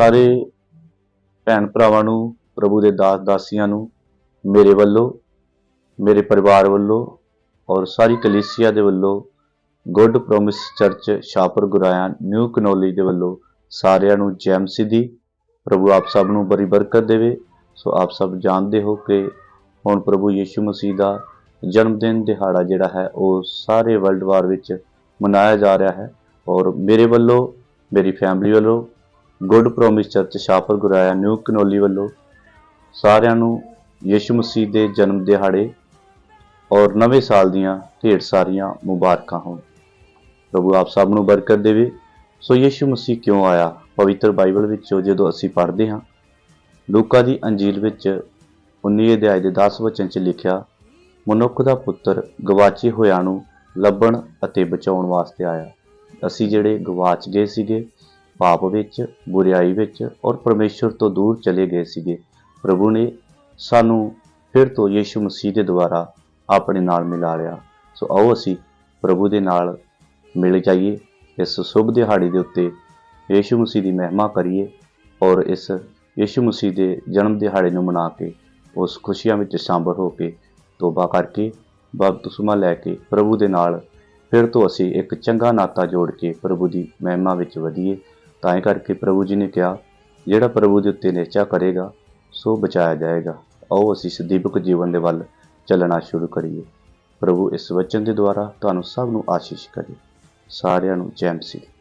ਸਾਰੇ ਭੈਣ ਭਰਾਵਾਂ ਨੂੰ, ਪ੍ਰਭੂ ਦੇ ਦਾਸ ਦਾਸੀਆਂ ਨੂੰ, ਮੇਰੇ ਵੱਲੋਂ, ਮੇਰੇ ਪਰਿਵਾਰ ਵੱਲੋਂ ਔਰ ਸਾਰੀ ਕਲੀਸਿਆ ਦੇ ਵੱਲੋਂ, good promise church Shapar Guraya New Kanoli ਦੇ ਵੱਲੋਂ ਸਾਰਿਆਂ ਨੂੰ ਜੈਮ ਸਿੱਧੀ ਪ੍ਰਭੂ ਆਪ ਸਭ ਨੂੰ ਬੜੀ ਬਰਕਤ ਦੇਵੇ। ਸੋ ਆਪ ਸਭ ਜਾਣਦੇ ਹੋ ਕਿ ਹੁਣ ਪ੍ਰਭੂ ਯੀਸ਼ੂ ਮਸੀਹ ਦਾ ਜਨਮ ਦਿਨ ਦਿਹਾੜਾ ਜਿਹੜਾ ਹੈ, ਉਹ ਸਾਰੇ ਵਰਲਡ ਵਾਰ ਵਿੱਚ ਮਨਾਇਆ ਜਾ ਰਿਹਾ ਹੈ ਔਰ ਮੇਰੇ ਵੱਲੋਂ, ਮੇਰੀ ਫੈਮਿਲੀ ਵੱਲੋਂ good promise church Shapar Guraya New Kanoli ਵੱਲੋਂ ਸਾਰਿਆਂ ਨੂੰ ਯੀਸ਼ੂ ਮਸੀਹ ਦੇ ਜਨਮ ਦਿਹਾੜੇ ਔਰ ਨਵੇਂ ਸਾਲ ਦੀਆਂ ਢੇਰ ਸਾਰੀਆਂ ਮੁਬਾਰਕਾਂ ਹੋਣ। ਪ੍ਰਭੂ ਆਪ ਸਭ ਨੂੰ ਬਰਕਤ ਦੇਵੇ। ਸੋ ਯੀਸ਼ੂ ਮਸੀਹ ਕਿਉਂ ਆਇਆ? ਪਵਿੱਤਰ ਬਾਈਬਲ ਵਿੱਚੋਂ ਜਦੋਂ ਅਸੀਂ ਪੜ੍ਹਦੇ ਹਾਂ, ਲੂਕਾ ਦੀ ਅੰਜੀਲ ਵਿੱਚ 19 ਅਧਿਆਇ ਦੇ 10 ਵਚਨ 'ਚ ਲਿਖਿਆ, ਮਨੁੱਖ ਦਾ ਪੁੱਤਰ ਗਵਾਚੇ ਹੋਇਆਂ ਨੂੰ ਲੱਭਣ ਅਤੇ ਬਚਾਉਣ ਵਾਸਤੇ ਆਇਆ। ਅਸੀਂ ਜਿਹੜੇ ਗਵਾਚ ਗਏ ਸੀਗੇ ਪਾਪ ਵਿੱਚ, ਬੁਰੀਾਈ ਵਿੱਚ ਔਰ ਪਰਮੇਸ਼ਰ ਤੋਂ ਦੂਰ ਚਲੇ ਗਏ ਸੀਗੇ। ਪ੍ਰਭੂ ਨੇ ਸਾਨੂੰ ਫਿਰ ਤੋਂ ਯੀਸ਼ੂ ਮਸੀਹ ਦੇ ਦੁਆਰਾ ਆਪਣੇ ਨਾਲ ਮਿਲਾ ਲਿਆ। ਸੋ ਆਓ ਅਸੀਂ ਪ੍ਰਭੂ ਦੇ ਨਾਲ ਮਿਲ ਜਾਈਏ, ਇਸ ਸ਼ੁਭ ਦਿਹਾੜੀ ਦੇ ਉੱਤੇ ਯੀਸ਼ੂ ਮਸੀਹ ਦੀ ਮਹਿਮਾ ਕਰੀਏ ਔਰ ਇਸ ਯੀਸ਼ੂ ਮਸੀਹ ਦੇ ਜਨਮ ਦਿਹਾੜੇ ਨੂੰ ਮਨਾ ਕੇ ਉਸ ਖੁਸ਼ੀਆਂ ਵਿੱਚ ਸ਼ਾਮਲ ਹੋ ਕੇ ਤੋਬਾ ਕਰਕੇ ਬਪਤਿਸਮਾ ਲੈ ਕੇ ਪ੍ਰਭੂ ਦੇ ਨਾਲ ਫਿਰ ਤੋਂ ਅਸੀਂ ਇੱਕ ਚੰਗਾ ਨਾਤਾ ਜੋੜ ਕੇ ਪ੍ਰਭੂ ਦੀ ਮਹਿਮਾ ਵਿੱਚ ਵਧੀਏ। ਤਾਂ ਹੀ ਕਰਕੇ ਪ੍ਰਭੂ ਜੀ ਨੇ ਕਿਹਾ, ਜਿਹੜਾ ਪ੍ਰਭੂ ਦੇ ਉੱਤੇ ਨਿਸ਼ਚਾ ਕਰੇਗਾ, ਸੋ ਬਚਾਇਆ ਜਾਏਗਾ। ਆਓ ਅਸੀਂ ਸਦੀਪਕ ਜੀਵਨ ਦੇ ਵੱਲ ਚੱਲਣਾ ਸ਼ੁਰੂ ਕਰੀਏ। ਪ੍ਰਭੂ ਇਸ ਵਚਨ ਦੇ ਦੁਆਰਾ ਤੁਹਾਨੂੰ ਸਭ ਨੂੰ ਆਸ਼ੀਸ਼ ਕਰੇ। ਸਾਰਿਆਂ ਨੂੰ ਜੈ ਮਸੀਹ